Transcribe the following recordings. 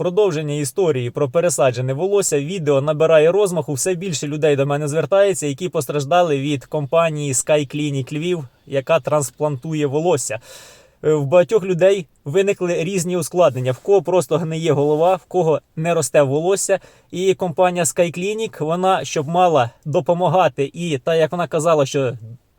продовження історії про пересаджене волосся. Відео набирає розмаху. Все більше людей до мене звертається, які постраждали від компанії Sky Clinic Львів, яка трансплантує волосся. Е, В багатьох людей виникли різні ускладнення. В кого просто гниє голова, в кого не росте волосся. І компанія Sky Clinic, вона щоб мала допомагати, і та як вона казала, що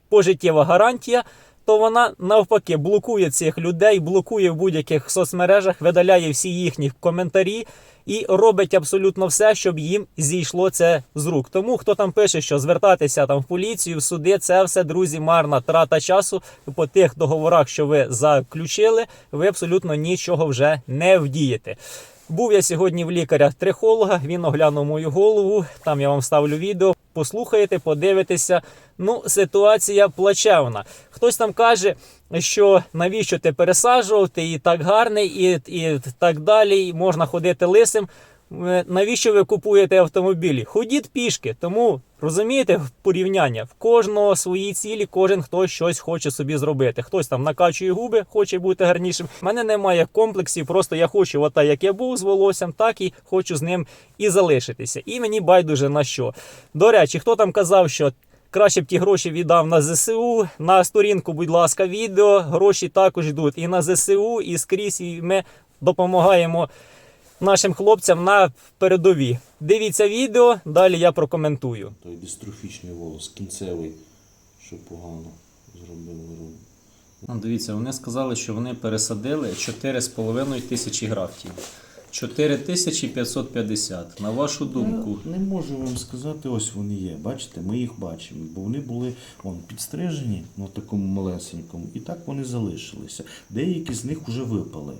пожиттєва гарантія. То вона навпаки блокує цих людей, блокує в будь-яких соцмережах, видаляє всі їхні коментарі і робить абсолютно все, щоб їм зійшло це з рук. Тому хто там пише, що звертатися там в поліцію, в суди, це все друзі, марна трата часу. По тих договорах, що ви заключили, ви абсолютно нічого вже не вдієте. Був я сьогодні в лікаря-трихолога. Він оглянув мою голову. Там я вам ставлю відео. Послухаєте, подивитеся. Ну, ситуація плачевна. Хтось там каже, що навіщо ти пересаджував, ти і так гарний, і, і так далі. Можна ходити лисим. Навіщо ви купуєте автомобілі? Ходіть пішки. Тому розумієте порівняння в кожного свої цілі, кожен хтось щось хоче собі зробити. Хтось там накачує губи, хоче бути гарнішим. У мене немає комплексів, просто я хочу, ота як я був з волоссям, так і хочу з ним і залишитися. І мені байдуже на що. До речі, хто там казав, що. Краще б ті гроші віддав на ЗСУ. На сторінку, будь ласка, відео. Гроші також йдуть і на ЗСУ, і скрізь. І ми допомагаємо нашим хлопцям на передові. Дивіться відео, далі я прокоментую. Той дистрофічний волос, кінцевий, що погано зробили. Ну, дивіться, вони сказали, що вони пересадили 4,5 тисячі графтів. 4550. На вашу думку. Я не можу вам сказати, ось вони є. Бачите, ми їх бачимо, бо вони були вон, підстрижені на такому малесенькому, і так вони залишилися. Деякі з них вже випали.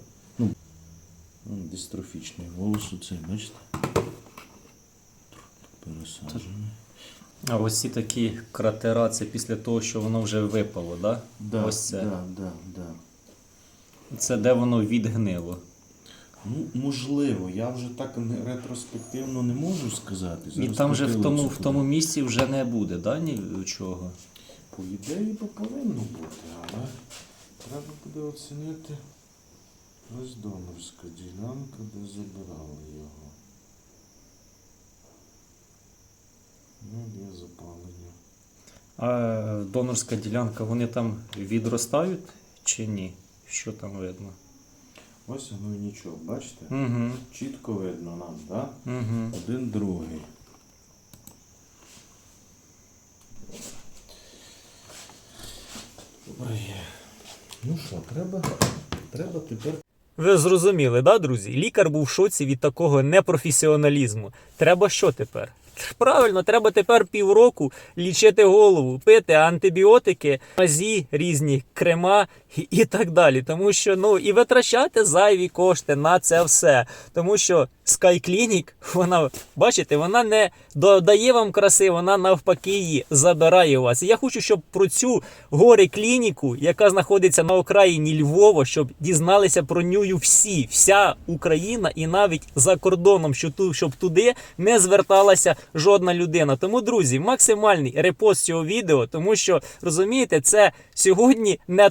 Ну, дистрофічний волос оцей, бачите? Пересаджений. А ось ці такі кратера, це після того, що воно вже випало, да? Да, ось це. Да, да, да. Це де воно відгнило. Ну, можливо, я вже так ретроспективно не можу сказати. І там же в тому, в тому місці вже не буде, да, нічого. По ідеї би повинно бути, але треба буде оцінити ось донорська ділянка, де забирали його. Ну, є запалення. А донорська ділянка, вони там відростають чи ні? Що там видно? Ось воно і нічого, бачите? Угу. Чітко видно нам, так? Угу. Один другий. Ой. Ну що, треба, треба тепер Ви зрозуміли, да, друзі? Лікар був в шоці від такого непрофесіоналізму. Треба що тепер? Правильно, треба тепер півроку лічити голову, пити антибіотики, мазі, різні крема і, так далі. Тому що ну і витрачати зайві кошти на це все. Тому що Sky Clinic, вона, бачите, вона не додає вам краси, вона навпаки її забирає у вас. І я хочу, щоб про цю горе клініку, яка знаходиться на окраїні Львова, щоб дізналися про нього всі, вся Україна і навіть за кордоном, що ту, щоб туди не зверталася жодна людина. Тому, друзі, максимальний репост цього відео, тому що розумієте, це сьогодні не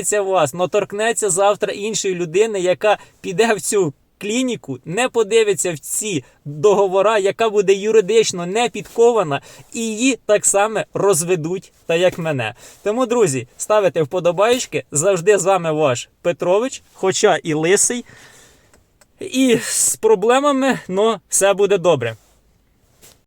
торкається вас, но торкнеться завтра іншої людини, яка піде в цю клініку, не подивиться в ці договора, яка буде юридично не підкована, і її так само розведуть, та як мене. Тому, друзі, ставите вподобаєчки. Завжди з вами ваш Петрович, хоча і лисий. І з проблемами, але все буде добре.